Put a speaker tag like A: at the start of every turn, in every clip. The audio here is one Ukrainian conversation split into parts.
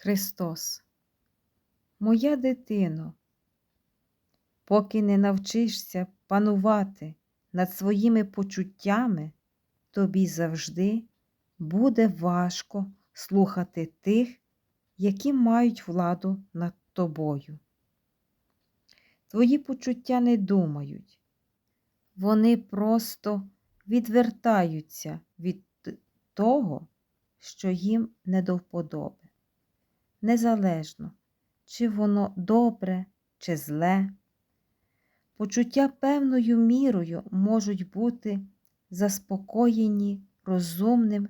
A: Христос, моя дитино, поки не навчишся панувати над своїми почуттями, тобі завжди буде важко слухати тих, які мають владу над тобою. Твої почуття не думають, вони просто відвертаються від того, що їм не до вподоби. Незалежно, чи воно добре, чи зле. Почуття певною мірою можуть бути заспокоєні розумним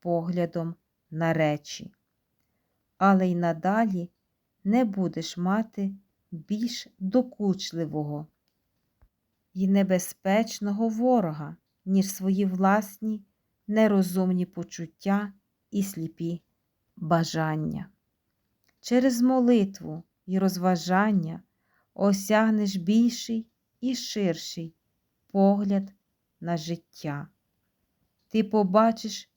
A: поглядом на речі, але й надалі не будеш мати більш докучливого і небезпечного ворога, ніж свої власні нерозумні почуття і сліпі бажання. Через молитву і розважання осягнеш більший і ширший погляд на життя. Ти побачиш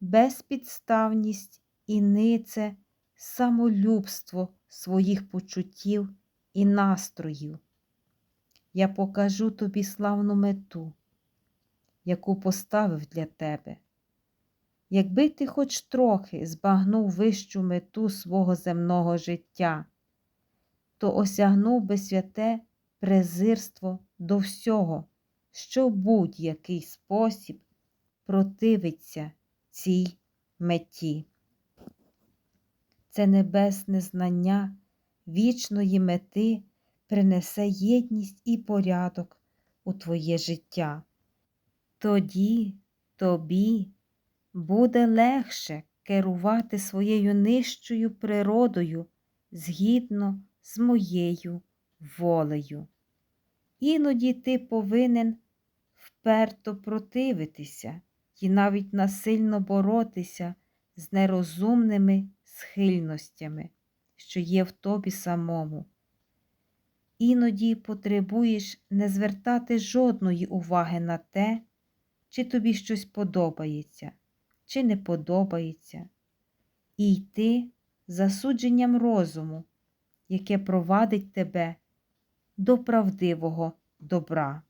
A: безпідставність і нице самолюбство своїх почуттів і настроїв. Я покажу тобі славну мету, яку поставив для тебе. Якби ти хоч трохи збагнув вищу мету свого земного життя, то осягнув би святе презирство до всього, що будь-який спосіб противиться цій меті. Це небесне знання вічної мети принесе єдність і порядок у твоє життя. Тоді тобі буде легше керувати своєю нижчою природою згідно з моєю волею. Іноді ти повинен вперто противитися і навіть насильно боротися з нерозумними схильностями, що є в тобі самому. Іноді потребуєш не звертати жодної уваги на те, чи тобі щось подобається, чи не подобається, і йти засудженням розуму, яке провадить тебе до правдивого добра.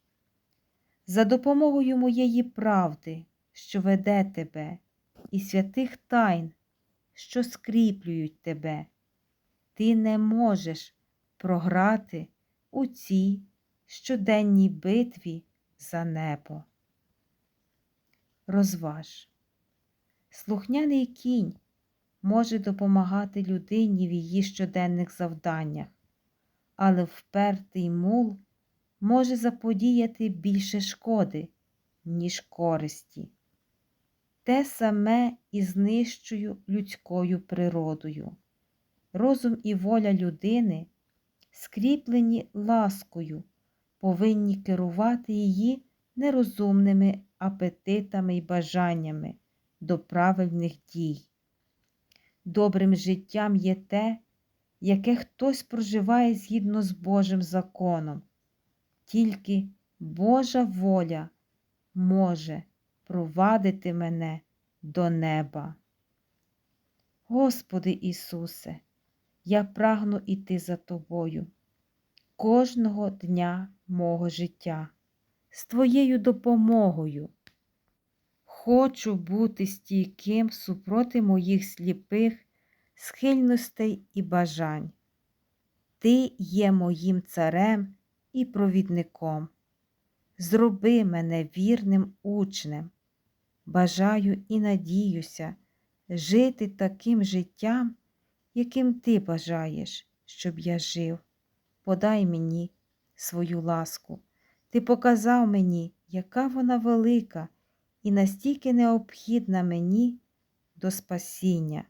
A: За допомогою моєї правди, що веде тебе, і святих тайн, що скріплюють тебе, ти не можеш програти у цій щоденній битві за небо. Розваж. Слухняний кінь може допомагати людині в її щоденних завданнях, але впертий мул може заподіяти більше шкоди, ніж користі. Те саме і з нижчою людською природою. Розум і воля людини, скріплені ласкою, повинні керувати її нерозумними апетитами й бажаннями до правильних дій. Добрим життям є те, яке хтось проживає згідно з Божим законом. Тільки Божа воля може провадити мене до неба. Господи Ісусе, я прагну іти за Тобою кожного дня мого життя, з Твоєю допомогою. Хочу бути стійким супроти моїх сліпих схильностей і бажань. Ти є моїм царем і провідником. Зроби мене вірним учнем. Бажаю і надіюся жити таким життям, яким ти бажаєш, щоб я жив. Подай мені свою ласку. Ти показав мені, яка вона велика і настільки необхідна мені до спасіння.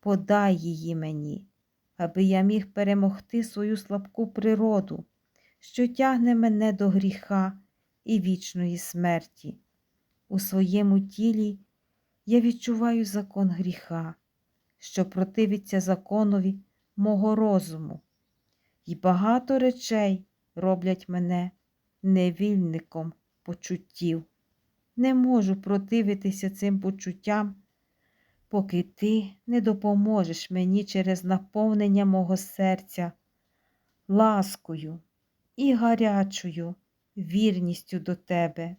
A: Подай її мені, аби я міг перемогти свою слабку природу, що тягне мене до гріха і вічної смерті. У своєму тілі я відчуваю закон гріха, що противиться законові мого розуму, і багато речей роблять мене невільником почуттів. Не можу противитися цим почуттям, поки ти не допоможеш мені через наповнення мого серця ласкою і гарячою вірністю до тебе.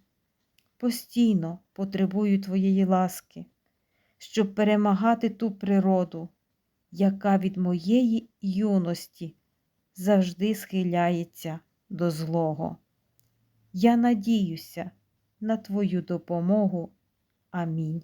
A: Постійно потребую твоєї ласки, щоб перемагати ту природу, яка від моєї юності завжди схиляється до злого. Я надіюся на твою допомогу. Амінь.